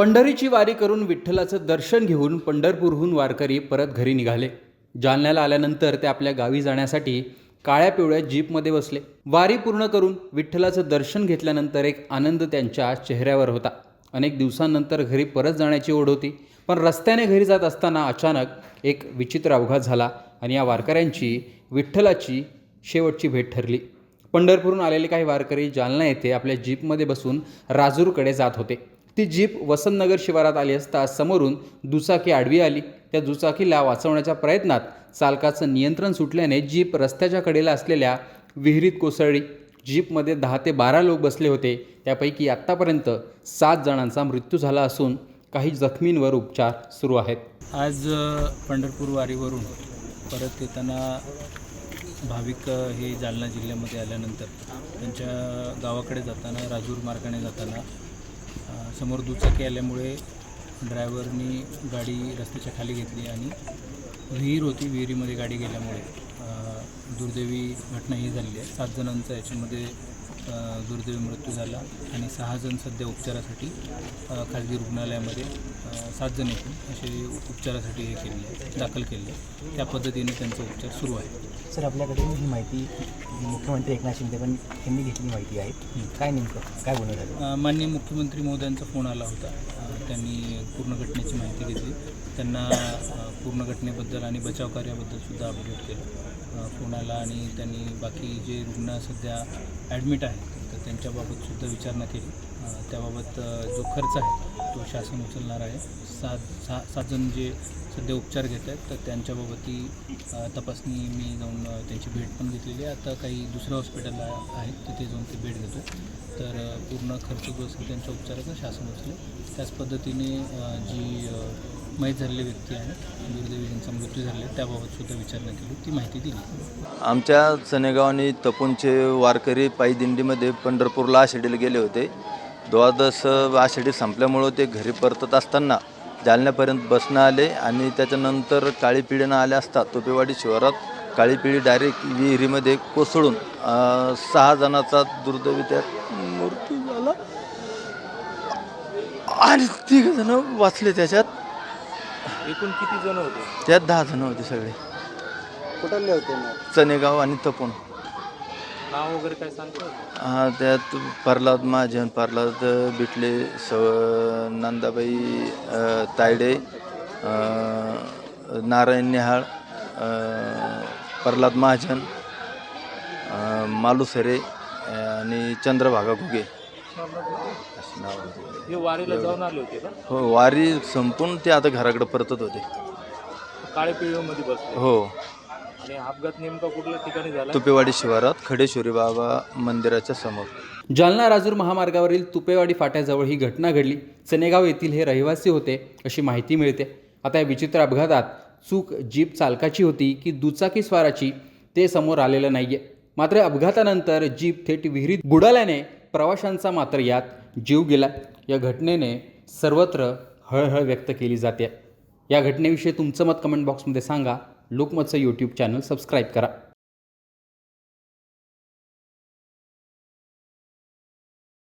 पंढरीची वारी करून विठ्ठलाचं दर्शन घेऊन पंढरपूरहून वारकरी परत घरी निघाले. जालन्याला आल्यानंतर ते आपल्या गावी जाण्यासाठी काळ्या पिवळ्या जीपमध्ये बसले. वारी पूर्ण करून विठ्ठलाचं दर्शन घेतल्यानंतर एक आनंद त्यांच्या चेहऱ्यावर होता. अनेक दिवसांनंतर घरी परत जाण्याची ओढ होती. पण रस्त्याने घरी जात असताना अचानक एक विचित्र अपघात झाला आणि या वारकऱ्यांची विठ्ठलाची शेवटची भेट ठरली. पंढरपूरहून आलेले काही वारकरी जालना येथे आपल्या जीपमध्ये बसून राजूरकडे जात होते. ती जीप वसंतनगर शिवारात आली असता समोरून दुचाकी आडवी आली. त्या दुचाकीला वाचवण्याच्या प्रयत्नात चालकाचं नियंत्रण सुटल्याने जीप रस्त्याच्या कडेला असलेल्या विहिरीत कोसळली. जीपमध्ये दहा ते बारा लोक बसले होते. त्यापैकी आत्तापर्यंत सात जणांचा मृत्यू झाला असून काही जखमींवर उपचार सुरू आहेत. आज पंढरपूर वारीवरून परत येताना भाविक हे जालना जिल्ह्यामध्ये आल्यानंतर त्यांच्या गावाकडे जाताना राजूर मार्गाने जाताना समोर दुचाकी आल्यामुळे ड्रायव्हरनी गाडी रस्त्याच्या खाली घेतली आणि विहीर होती विहिरीमध्ये गाडी गेल्यामुळे. दुर्दैवी घटना ही झालेली आहे. सात जणांचा याच्यामध्ये दुर्दैवी मृत्यू झाला आणि सहा जण सध्या उपचारासाठी खाजगी रुग्णालयामध्ये सात जण एकूण असे उपचारासाठी हे केलेले आहे दाखल केले त्या पद्धतीने त्यांचा उपचार सुरू आहे. सर आपल्याकडे ही माहिती मुख्यमंत्री एकनाथ शिंदे पण यांनी घेतली माहिती आहे. काय नेमकं? काय बोलणं झालं? माननीय मुख्यमंत्री महोदयांचा फोन आला होता. त्यांनी पूर्ण घटनेची माहिती घेतली. त्यांना पूर्ण घटनेबद्दल आणि बचाव कार्याबद्दल सुद्धा अपडेट केलं. अ, फोन आला आणि त्यांनी बाकी जे रुग्ण सध्या ॲडमिट आहेत तर त्यांच्याबाबत सुद्धा विचारणा केली. त्याबाबत जो खर्च आहे तो शासन उचलणार आहे. सात सहा सात जण जे सध्या उपचार घेत आहेत तर त्यांच्याबाबतही तपासणी मी जाऊन त्यांची भेट पण घेतलेली आहे. आता काही दुसऱ्या हॉस्पिटलला आहेत तिथे जाऊन ते भेट घेतो. तर पूर्ण खर्च जो असेल त्यांच्या उपचाराचा शासन उचलेल. त्याच पद्धतीने जी मयत झालेली व्यक्ती आहे. दुर्दैवी यांचा मृत्यू झालेला त्याबाबत सुद्धा विचारणा केली. ती माहिती दिली. आमच्या सनेगाव आणि तपूनचे वारकरी पायदिंडीमध्ये पंढरपूरला आषाढीला गेले होते. द्वादश आषाढी संपल्यामुळं ते घरी परतत असताना जालन्यापर्यंत बसणं आले आणि त्याच्यानंतर काळी पिढीनं आल्या असता तोपेवाडी शहरात काळी पिढी डायरेक्ट विहिरीमध्ये कोसळून सहा जणांचा दुर्दैवी त्यात मृत्यू झाला. आणि तिघ जण वाचले त्याच्यात. एकूण किती जण होते? त्यात दहा जण होते सगळे. कुठले होते मग? चनेगाव आणि तपोन नाव वगैरे काय सांगतो हा त्यात प्रल्हाद महाजन प्रल्हाद बिटले स नंदाबाई अ, तायडे अ, नारायण नेहाळ अ, प्रल्हाद महाजन अ, मालुसरे अ, आणि चंद्रभागा घुगे. नाव हे वारीला जाऊन आले होते का? हो वारी संपून ते आता घराकडे परतत होते. काळे पिळीमध्ये बसले. हो. आणि अपघात नेमका कुठल्या ठिकाणी झाला? तुपेवाडी शिवारात खडेश्वरी बाबा मंदिराच्या समोर. जालना राजूर महामार्गावरील तुपेवाडी फाट्याजवळ ही घटना घडली. चनेगाव येथील हे रहिवासी होते अशी माहिती मिळते. आता या विचित्र अपघातात चूक जीप चालकाची होती की दुचाकी स्वाराची ते समोर आलेलं नाहीये. मात्र अपघातानंतर जीप थेट विहिरीत बुडाल्याने प्रवाशांचा मात्र यात जीव गेला. या घटनेने सर्वत्र हळहळ व्यक्त केली जाते. या घटनेविषयी तुमचं मत कमेंट बॉक्समध्ये सांगा. लोकमतचं यूट्यूब चॅनल सबस्क्राईब करा.